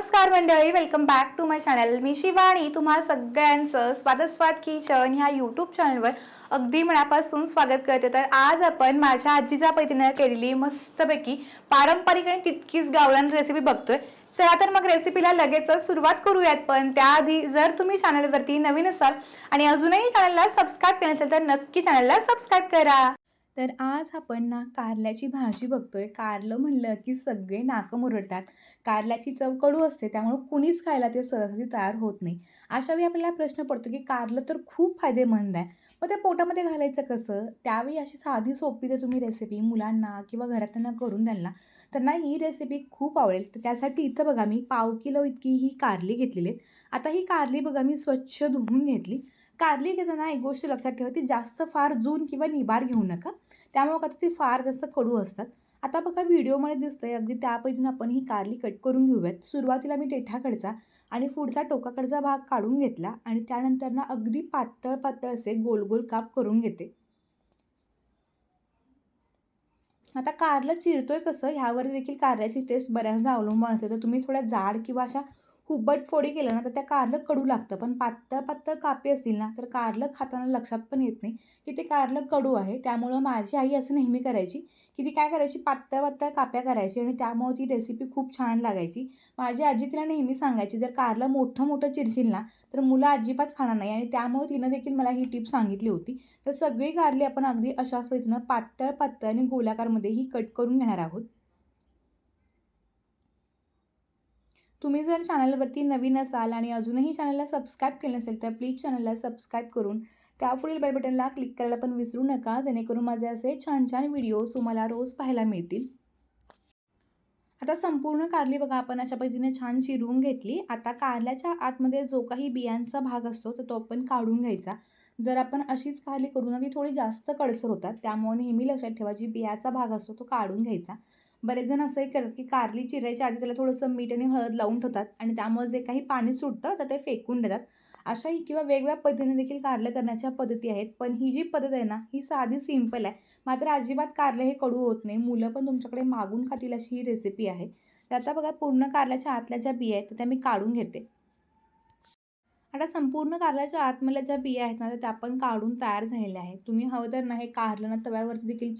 नमस्कार मंडळी welcome back to my channel मी शिवानी तुम्हा सगळ्यांचं स्वागत स्वाद किचन ह्या यूट्यूब चॅनलवर अगदी मनापासून स्वागत करते. तर आज आपण माझ्या आजीच्या पद्धतीनं केलेली मस्तपैकी पारंपरिक आणि तितकीच गावरान रेसिपी बघतोय. चला तर मग रेसिपीला लगेचच सुरुवात करूयात पण त्याआधी जर तुम्ही चॅनलवरती नवीन असाल आणि अजूनही चॅनलला सबस्क्राईब केलं असेल तर नक्की चॅनलला सबस्क्राईब करा. तर आज आपण ना कारल्याची भाजी बघतोय. कारलं म्हणलं की सगळे नाकं मुरडतात. कारल्याची चव कडू असते त्यामुळं कुणीच खायला ते सहजही तयार होत नाही. अशावेळी आपल्याला प्रश्न पडतो की कारलं तर खूप फायदेमंद आहे. मग ते पोटामध्ये घालायचं कसं? त्यावेळी अशी साधी सोपी जर तुम्ही रेसिपी मुलांना किंवा घरातल्यांना करून द्याल ना ही रेसिपी खूप आवडेल. तर त्यासाठी इथं बघा मी पाव किलो इतकी ही कारली घेतलेली आहे. आता ही कारली बघा मी स्वच्छ धुवून घेतली. कारली घेताना एक गोष्ट लक्षात ठेवा ती जास्त फार जून किंवा निबार घेऊ नका. त्यामुळे का ती फार जास्त कडू असतात. आता बघा व्हिडिओमध्ये दिसतंय अगदी त्या पद्धतीनं आपण ही कारली कट करून घेऊयात. सुरुवातीला मी देठाकडचा आणि पुढचा टोकाकडचा भाग काढून घेतला आणि त्यानंतर ना अगदी पातळ पातळ असे गोल गोल काप करून घेते. आता कारलं चिरतोय कसं? ह्यावर देखील कारल्याची टेस्ट बऱ्याचदा अवलंबून असते. तर तुम्ही थोड्या जाड किंवा अशा हुबट फोडी केलं ना तर त्या कारलं कडू लागतं. पण पातळ पातळ कापे असतील ना तर कारलं खाताना लक्षात पण येत नाही की ते कारलं कडू आहे. त्यामुळं माझी आई असं नेहमी करायची की ती काय करायची? पातळ पातळ काप्या करायची आणि त्यामुळं ती रेसिपी खूप छान लागायची. माझी आजी तिला नेहमी सांगायची जर कारलं मोठं मोठं चिरशील ना तर मुलं अजिबात खाणार नाही. आणि त्यामुळे तिनं देखील मला ही टीप सांगितली होती. तर सगळी कारली आपण अगदी अशाच पद्धतीनं पातळ पातळ आणि गोलाकारमध्ये ही कट करून घेणार आहोत. तुम्ही जर चॅनलवरती नवीन असाल आणि अजूनही चॅनलला सबस्क्राईब केलं नसेल तर प्लीज चॅनलला सबस्क्राईब करून त्यापुढील बेल बटनला क्लिक करायला पण विसरू नका जेणेकरून माझे असे छान छान व्हिडिओज तुम्हाला रोज पाहायला मिळतील. आता संपूर्ण कारली बघा आपण अशा पद्धतीने छान चिरून घेतली. आता कारल्याच्या आतमध्ये जो काही बियांचा भाग असतो तर तो आपण काढून घ्यायचा. जर आपण अशीच कारली करू ना ती थोडी जास्त कडसर होतात त्यामुळे नेहमी लक्षात ठेवा जी बियाचा भाग असतो तो काढून घ्यायचा. बरेच जण असंही करतात की कारली चिरायच्या आधी त्याला थोडंसं मीठ आणि हळद लावून ठेवतात आणि त्यामुळे जे काही पाणी सुटतं तर ते फेकून देतात. अशाही किंवा वेगवेगळ्या पद्धतीने देखील कारलं करण्याच्या पद्धती आहेत. पण ही जी पद्धत आहे ना ही साधी सिंपल आहे. मात्र अजिबात कारलं हे कडू होत नाही. मुलं पण तुमच्याकडे मागून खातील अशी ही रेसिपी आहे. तर आता बघा पूर्ण कारल्याच्या आतल्या ज्या बिया आहेत तर त्या मी काढून घेते. आता संपूर्ण कारल्याच्या आतमधल्या ज्या बिया आहेत ना तर त्या पण काढून तयार झालेल्या आहेत. तुम्ही हवं तर ना हे कारलं ना तव्यावरती देखील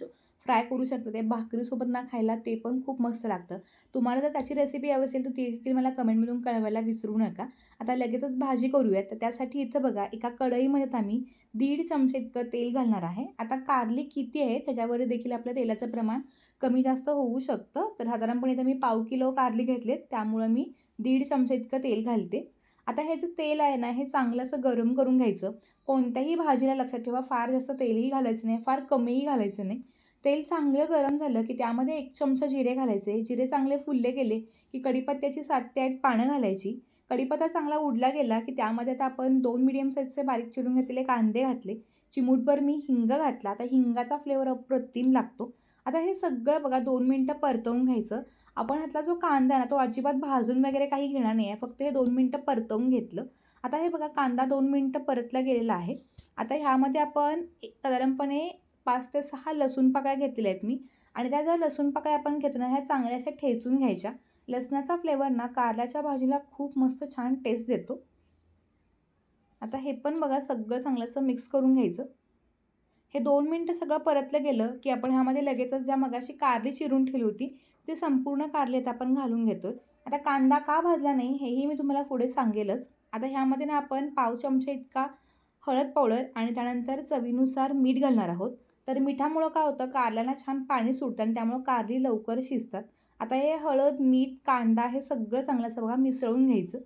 फ्राय करू शकता ते भाकरीसोबत ना खायला ते पण खूप मस्त लागतं. तुम्हाला जर त्याची रेसिपी हवी असेल तर ती देखील मला कमेंटमधून कळवायला विसरू नका. आता लगेचच भाजी करूयात. तर त्यासाठी इथं बघा एका कढईमध्ये आम्ही दीड चमचे इतकं तेल घालणार आहे. आता कारली किती आहे त्याच्यावर देखील आपलं तेलाचं प्रमाण कमी जास्त होऊ शकतं. तर साधारणपणे इथं मी पाव किलो कारली घेतलेत. त्यामुळं मी दीड चमचे इतकं तेल घालते. आता हे जे तेल आहे ना हे चांगलं असं गरम करून घ्यायचं. कोणत्याही भाजीला लक्षात ठेवा फार जास्त तेलही घालायचं नाही फार कमीही घालायचं नाही. तेल चांगलं गरम झालं की त्यामध्ये एक चमचा जिरे घालायचे. जिरे चांगले फुलले गेले की कढीपत्त्याची सात ते आठ पानं घालायची. कढीपत्ता चांगला उडला गेला की त्यामध्ये आता आपण दोन मिडियम साईजचे बारीक चिरून घेतलेले कांदे घातले. चिमूटभर मी हिंग घातला. आता हिंगाचा फ्लेवर अप्रतिम लागतो. आता हे सगळं बघा दोन मिनटं परतवून घ्यायचं. आपण ह्यातला जो कांदा आहे ना तो अजिबात भाजून वगैरे काही घेणार नाही आहे फक्त हे दोन मिनटं परतवून घेतलं. आता हे बघा कांदा दोन मिनटं परतला गेलेला आहे. आता ह्यामध्ये आपण साधारणपणे पाच ते सहा लसूण पाकळ्या घेतलेल्या आहेत मी. आणि त्या ज्या लसूण पाकळ्या आपण घेतो ना ह्या चांगल्या अशा ठेचून घ्यायच्या. लसणाचा फ्लेवर ना कारल्याच्या भाजीला खूप मस्त छान टेस्ट देतो. आता हे पण बघा सगळं चांगलं असं मिक्स करून घ्यायचं. हे दोन मिनटं सगळं परतलं गेलं की आपण ह्यामध्ये लगेचच ज्या मगाशी कारली चिरून ठेवली होती ती संपूर्ण कारली आपण घालून घेतोय. आता कांदा का भाजला नाही हेही मी तुम्हाला पुढे सांगेलच. आता ह्यामध्ये ना आपण पाव चमचा इतका हळद पावडर आणि त्यानंतर चवीनुसार मीठ घालणार आहोत. तर मिठामुळं काय होतं? कारल्याला छान पाणी सुटतं आणि त्यामुळं कारली लवकर शिजतात. आता हे हळद मीठ कांदा हे सगळं चांगलं असं बघा मिसळून घ्यायचं.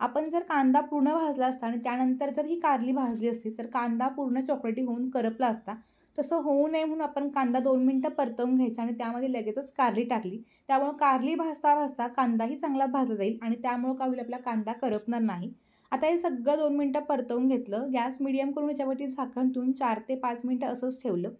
आपण जर कांदा पूर्ण भाजला असता आणि त्यानंतर जर ही कारली भाजली असती तर कांदा पूर्ण चॉकलेटी होऊन करपला असता तसं होऊ नये म्हणून आपण कांदा दोन मिनटं परतवून घ्यायचा आणि त्यामध्ये लगेचच कारली टाकली. त्यामुळं कारली भाजता भाजता कांदाही चांगला भाजला जाईल आणि त्यामुळं का होईल? आपला कांदा करपणार नाही. आता हे सगळं दोन मिनटं परतवून घेतलं. गॅस मिडियम करून याच्यावरती झाकण ठेवून चार ते पाच मिनटं असंच ठेवलं.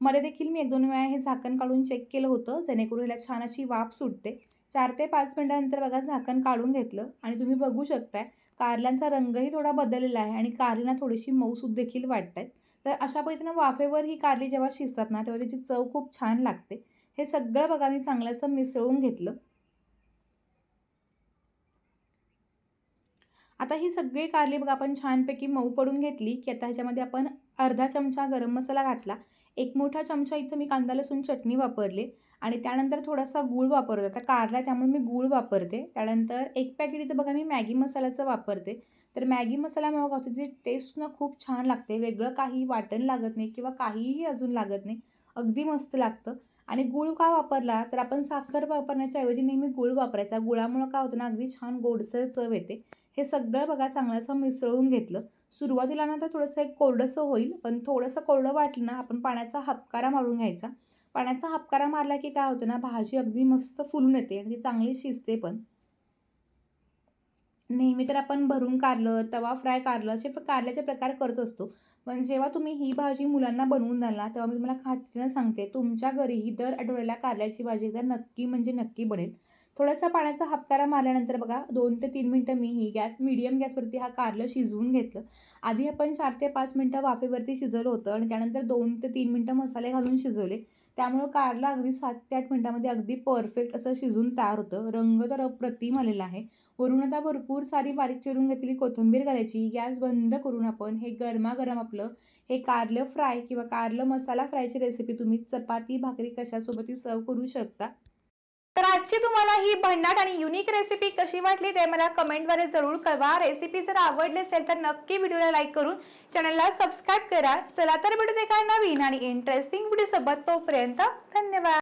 मध्ये देखील मी एक दोन वेळा हे झाकण काढून चेक केलं होतं जेणेकरून ह्याला छान अशी वाफ सुटते. चार ते पाच मिनटानंतर बघा झाकण काढून घेतलं आणि तुम्ही बघू शकताय कारल्यांचा रंगही थोडा बदललेला आहे आणि कारलीना थोडीशी मऊसूद देखील वाटत आहेत तर अशा पद्धतीनं वाफेवर ही कारली जेव्हा शिजतात ना तेव्हा त्याची चव खूप छान लागते. हे सगळं बघा मी चांगलं असं मिसळून घेतलं. आता ही सगळी कारली बघा आपण छानपैकी मऊ पडून घेतली की आता ह्याच्यामध्ये आपण अर्धा चमचा गरम मसाला घातला. एक मोठा चमचा इथं मी कांदा लसूण चटणी वापरली आणि त्यानंतर थोडासा गूळ वापरतो आता कारला त्यामुळे मी गूळ वापरते. त्यानंतर एक पॅकेट इथं बघा मी मॅगी मसाल्याचं वापरते. तर मॅगी मसाला काय होतं त्याची टेस्ट ना खूप छान लागते. वेगळं काही वाटण लागत नाही किंवा काहीही अजून लागत नाही. अगदी मस्त लागतं. आणि गूळ का वापरला? तर आपण साखर वापरण्याच्या ऐवजी नेहमी गूळ वापरायचा. गुळामुळं काय होतं ना अगदी छान गोडसर चव येते. हे सगळं बघा चांगलं असं मिसळून घेतलं. सुरुवातीला ना तर थोडंसं एक कोरडंसं होईल पण थोडंसं कोरडं वाटलं ना आपण पाण्याचा हपकारा मारून घ्यायचा. पाण्याचा हपकारा मारला की काय होतं ना भाजी अगदी मस्त फुलून येते आणि ती चांगली शिजते पण. नेहमी तर आपण भरून कारलं तवा फ्राय कारलं असे कारल्याचे प्रकार करत असतो. पण जेव्हा तुम्ही ही भाजी मुलांना बनवून द्याल ना तेव्हा मी तुम्हाला खात्रीनं सांगते तुमच्या घरीही दर आठवड्याला कारल्याची भाजी एकदा नक्की म्हणजे नक्की बनेल. थोडासा पाण्याचा हापकारा मारल्यानंतर बघा दोन ते तीन मिनटं मी ही गॅस मिडियम गॅसवरती हा कारलं शिजवून घेतलं. आधी आपण चार ते पाच मिनटं वाफेवरती शिजवलं होतं आणि त्यानंतर दोन ते तीन मिनटं मसाले घालून शिजवले. त्यामुळं कारलं अगदी सात ते आठ मिनटामध्ये अगदी परफेक्ट असं शिजून तयार होतं. रंग तर अप्रतिम आलेला आहे. वरून आता भरपूर सारी बारीक चिरून घेतलेली कोथिंबीर घालायची. गॅस बंद करून आपण हे गरमागरम आपलं हे कारलं फ्राय किंवा कारलं मसाला फ्रायची रेसिपी तुम्ही चपाती भाकरी कशासोबतही सर्व करू शकता. तर आजची तुम्हाला ही भन्नाट आणि युनिक रेसिपी कशी वाटली ते मला कमेंटद्वारे जरूर कळवा. रेसिपी जर आवडली असेल तर नक्की व्हिडिओला लाईक करून चॅनलला सबस्क्राईब करा. चला तर भेटू एका नवीन आणि इंटरेस्टिंग व्हिडिओ सोबत तोपर्यंत धन्यवाद.